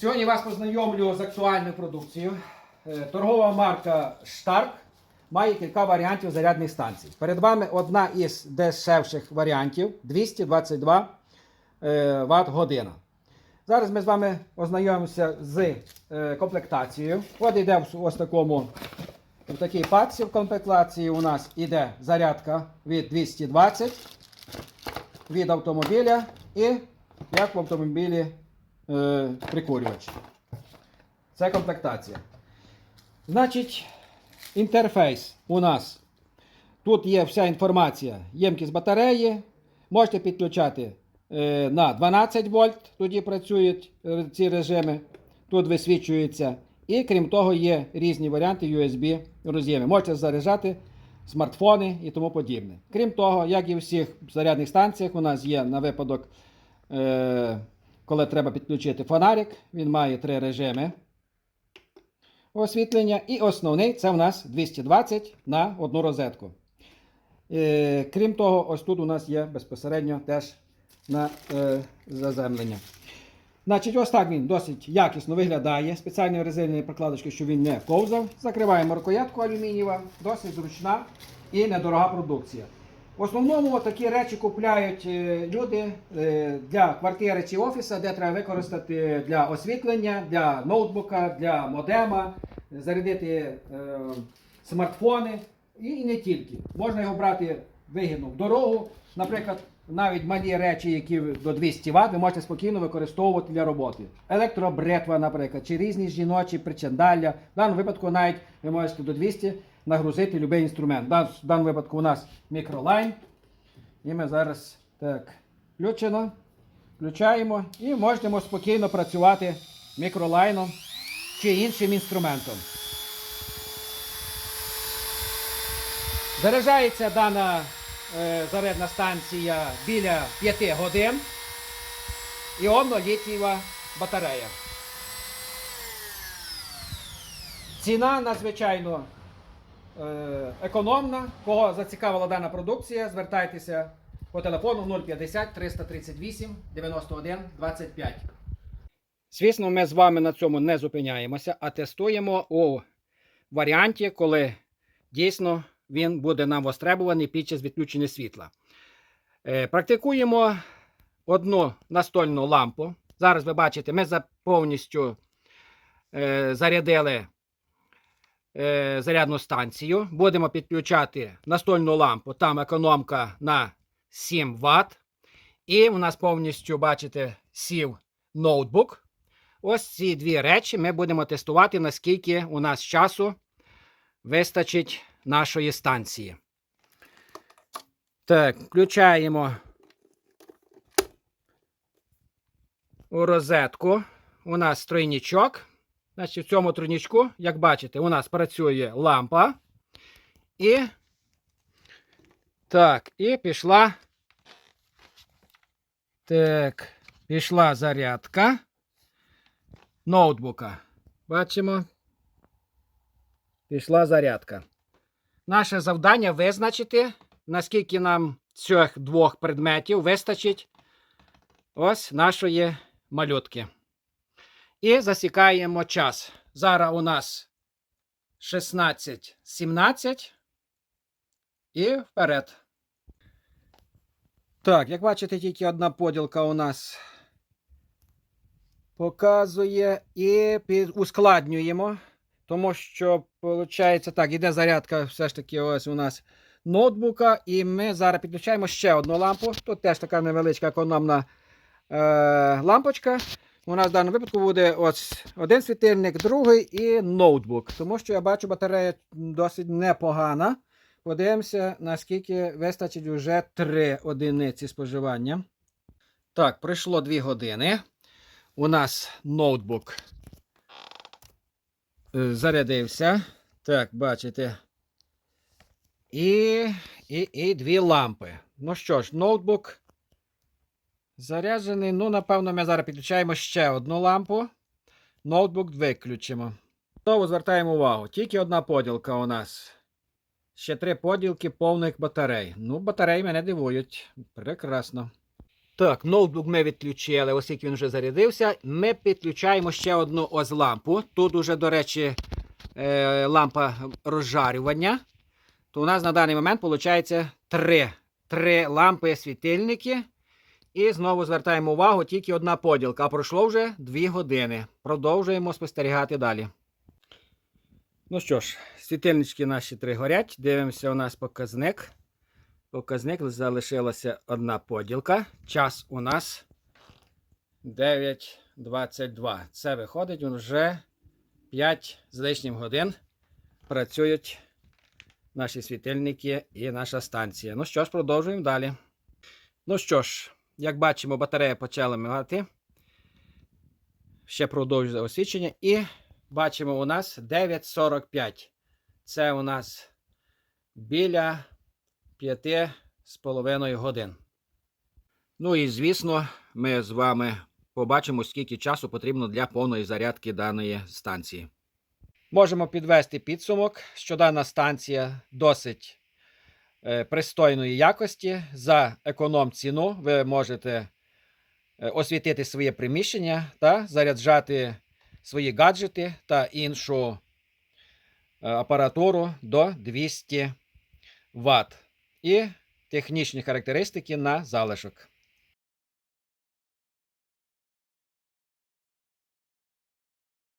Сьогодні вас познайомлю з актуальною продукцією. Е, Торгова марка Stark має кілька варіантів зарядних станцій. Перед вами одна із дешевших варіантів 222 е, Вт година. Зараз ми з вами ознайомимося з е, комплектацією. От йде в ось такому в такій паксі в комплектації у нас іде зарядка від 220 від автомобіля і як в автомобілі е, прикурювач. Це комплектація. Значить, інтерфейс у нас. Тут є вся інформація, ємкість батареї. Можете підключати е, на 12 вольт, тоді працюють е, ці режими. Тут висвічується. І крім того, є різні варіанти USB роз'єми. Можете заряджати смартфони і тому подібне. Крім того, як і у всіх зарядних станціях, у нас є на випадок, е, коли треба підключити фонарик. Він має три режими освітлення. І основний це у нас 220 на одну розетку. Е, крім того, ось тут у нас є безпосередньо теж на е, заземлення. Значить, ось так він досить якісно виглядає. Спеціальні резинові прокладочки, щоб він не ковзав. Закриваємо рукоятку алюмінієва, досить зручна і недорога продукція. В основному такі речі купляють е, люди е, для квартири чи офіса, де треба використати для освітлення, для ноутбука, для модема, зарядити е, смартфони і не тільки. Можна його брати вигідно в дорогу. Наприклад, навіть малі речі, які до 200 Вт, ви можете спокійно використовувати для роботи. Електробритва, наприклад, чи різні жіночі причандалля. В даному випадку навіть ви можете до 200 нагрузити будь-який інструмент. В даному випадку у нас мікролайн. І ми зараз так включено, включаємо і можемо спокійно працювати мікролайном чи іншим інструментом. Заряджається дана зарядна станція біля 5 годин. Іонно-літієва батарея. Ціна надзвичайно е, економна. Кого зацікавила дана продукція, звертайтеся по телефону 050 338 91 25. Звісно, ми з вами на цьому не зупиняємося, а тестуємо у варіанті, коли дійсно він буде нам востребуваний під час відключення світла. Е, Практикуємо одну настольну лампу. Зараз ви бачите, ми повністю е, зарядили е, зарядну станцію. Будемо підключати настольну лампу. Там економка на 7 Вт. І у нас повністю, бачите, сів ноутбук. Ось ці дві речі ми будемо тестувати, наскільки у нас часу вистачить нашої станції. Так, включаємо у розетку. У нас тройнічок. Значить, в цьому тройнічку, як бачите, у нас працює лампа. І так, і пішла. Так, пішла зарядка ноутбука. Бачимо. Пішла зарядка. Наше завдання визначити, наскільки нам цих двох предметів вистачить ось нашої малютки. І засікаємо час. Зараз у нас 16.17. І вперед. Так, як бачите, тільки одна поділка у нас показує і ускладнюємо. Тому що, виходить, так, іде зарядка все ж таки ось у нас ноутбука. І ми зараз підключаємо ще одну лампу. Тут теж така невеличка економна е, лампочка. У нас в даному випадку буде ось один світильник, другий і ноутбук. Тому що я бачу, батарея досить непогана. Подивимося, наскільки вистачить вже 3 одиниці споживання. Так, пройшло 2 години. У нас ноутбук зарядився. Так, бачите. І, і, і дві лампи. Ну що ж, ноутбук заряджений. Ну, напевно, ми зараз підключаємо ще одну лампу. Ноутбук виключимо. Знову звертаємо увагу. Тільки одна поділка у нас. Ще три поділки повних батарей. Ну, батареї мене дивують. Прекрасно. Так, ноутбук ми відключили, оскільки він вже зарядився. Ми підключаємо ще одну ОЗ-лампу. Тут уже, до речі, е, лампа розжарювання. То у нас на даний момент виходить три. Три лампи світильники. І знову звертаємо увагу, тільки одна поділка. А пройшло вже 2 години. Продовжуємо спостерігати далі. Ну що ж, світильнички наші три горять. Дивимося, у нас показник. Показник залишилася одна поділка. Час у нас 9.22. Це виходить вже 5 з лишнім годин. Працюють наші світильники і наша станція. Ну що ж, продовжуємо далі. Ну що ж, як бачимо, батарея почала мигати. Ще продовжує освічення. І бачимо, у нас 9.45. Це у нас біля 5 з половиною годин. Ну і звісно, ми з вами побачимо, скільки часу потрібно для повної зарядки даної станції. Можемо підвести підсумок, що дана станція досить е, пристойної якості. За економ ціну ви можете е, освітити своє приміщення та заряджати свої гаджети та іншу е, апаратуру до 200 Вт. І технічні характеристики на залишок.